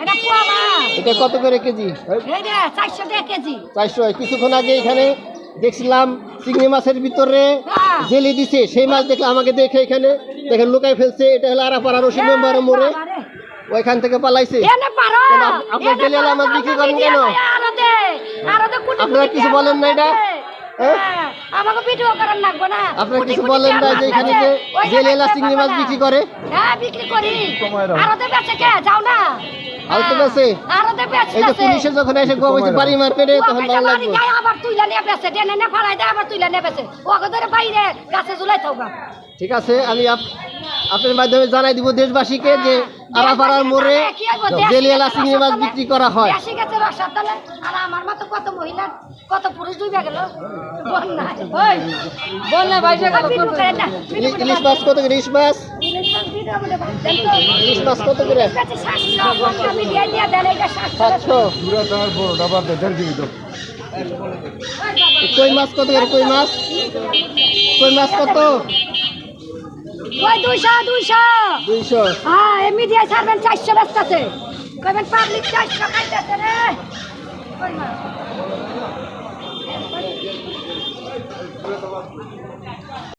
এটা কত করে কেজি? চারশো কিছুক্ষণ আগে এখানে দেখছিলাম চিংড়ি মাছের ভিতরে হ্যাঁ। জেলি দিছে। সেই মাছ দেখলে আমাকে দেখে এখানে দেখেন লুকাই ফেলছে। এটা হলো আরাপাড়া রশিদ মেম্বারের মোড়ে। ওইখান থেকে পালাইছে। আপনার এনে জেলিয়ালা বিক্রি করেন কেন? ভাই, আরও দে। আরও দে কোটি আপনারা কিছু বলেন না এটা? হ্যাঁ? হ্যাঁ, আমাকে ভিডিও করার লাগবে না। আপনারা কিছু বলেন না যে এখানে। যে জেলেলা চিংড়ি মাছ। বিক্রি করে? হ্যাঁ বিক্রি করি। আরও দে বেচে কে? যাও না। হ্যাঁ, আরও দে বেচে। এই যে পুলিশে যখন এসে গোবাইছে বাড়ি মারবে রে তখন ভালো লাগবে আবার তুইলা নিয়ে বেচে। টেনে নিয়ে ফলাই দেয় আবার তুইলা নিয়ে বেচে। ওকে ধরে বাইরে গাছে ঝুলাই থাকবা। ঠিক আছে আমি আপ- আপনার মাধ্যমে জানাই দিব দেশবাসীকে যে আরাপাড়ার মোড়ে জেলিয়ালা চিংড়ি মাছ বিক্রি করা হয়। আর আমার মতো কত মহিলা কত পুরুষ ডুবে গেল? ইলিশ মাছ কত করে? ইলিশ মাছ? ইলিশ মাছ কত করে? সাতশো কই মাছ কত করে? কই মাছ? কই মাছ কত? ওই দুইশো দুইশো। দুইশো। হ্যাঁ এমনি দিয়ে ছাড়বেন চারশো বেচতেছে কইবেন পাবলিক চারশো খাইতেছে রে।